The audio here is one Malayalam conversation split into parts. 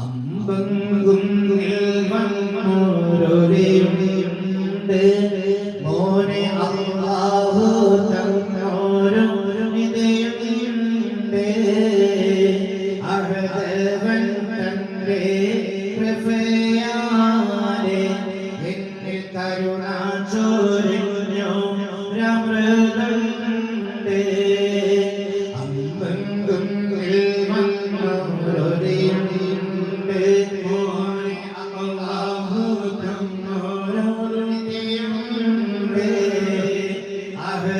അമ്പങ്കും വന്നോരൊരെയുണ്ട് മോനെ അല്ലാഹു തന്നോരും ഇതയുണ്ട് അഹദവൻ തന്റെ കൃപയാലെ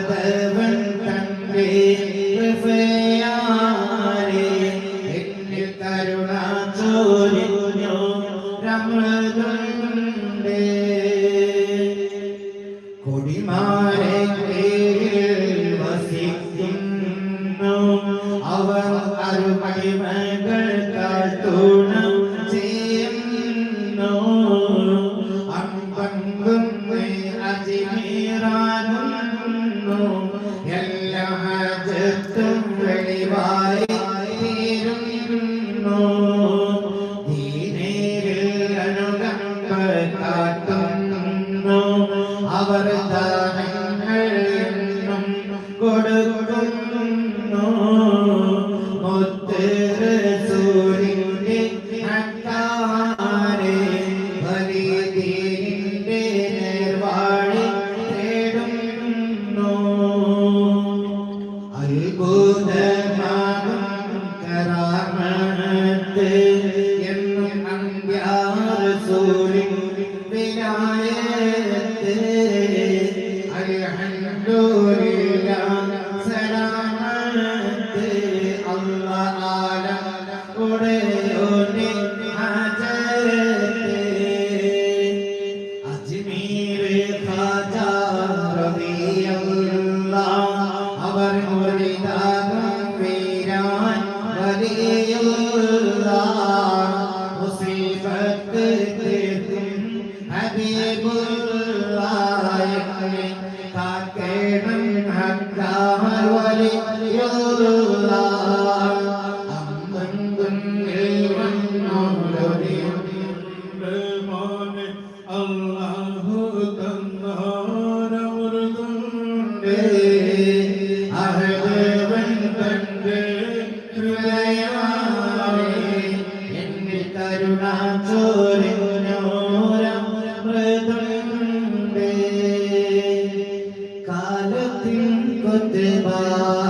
അഹദവൻ തന്റെ കൃപയാലെ എന്നിൽ കരുണ ചൊരിഞ്ഞു രമൃതണ്ട് കൊടിമാരെ കീഴിൽ വസിക്കുന്നു. അവർ അരുമകൾ കാട്ടുണം ചെയ്യുന്നു. അമ്പങ്കും അജിമീറാനുന്നു എല്ലാ ഹജത്തും അത്ഭുതമാണ് കരാമത്ത് എന്നും അന്ത്യാസൂലി വിനായത്ത് അൽഹംദുലില്ലാ സലാമത്ത് അല്ലാഹ് ആല ഉടയോനി ഹജരത്ത്. അജ്മീർ ഖാജ റബിയല്ലാഹ് കാക്കേണം ഹക്കാമവലി അഹദേവൻ തന്റെ ഹൃദയ Bhakti Maya.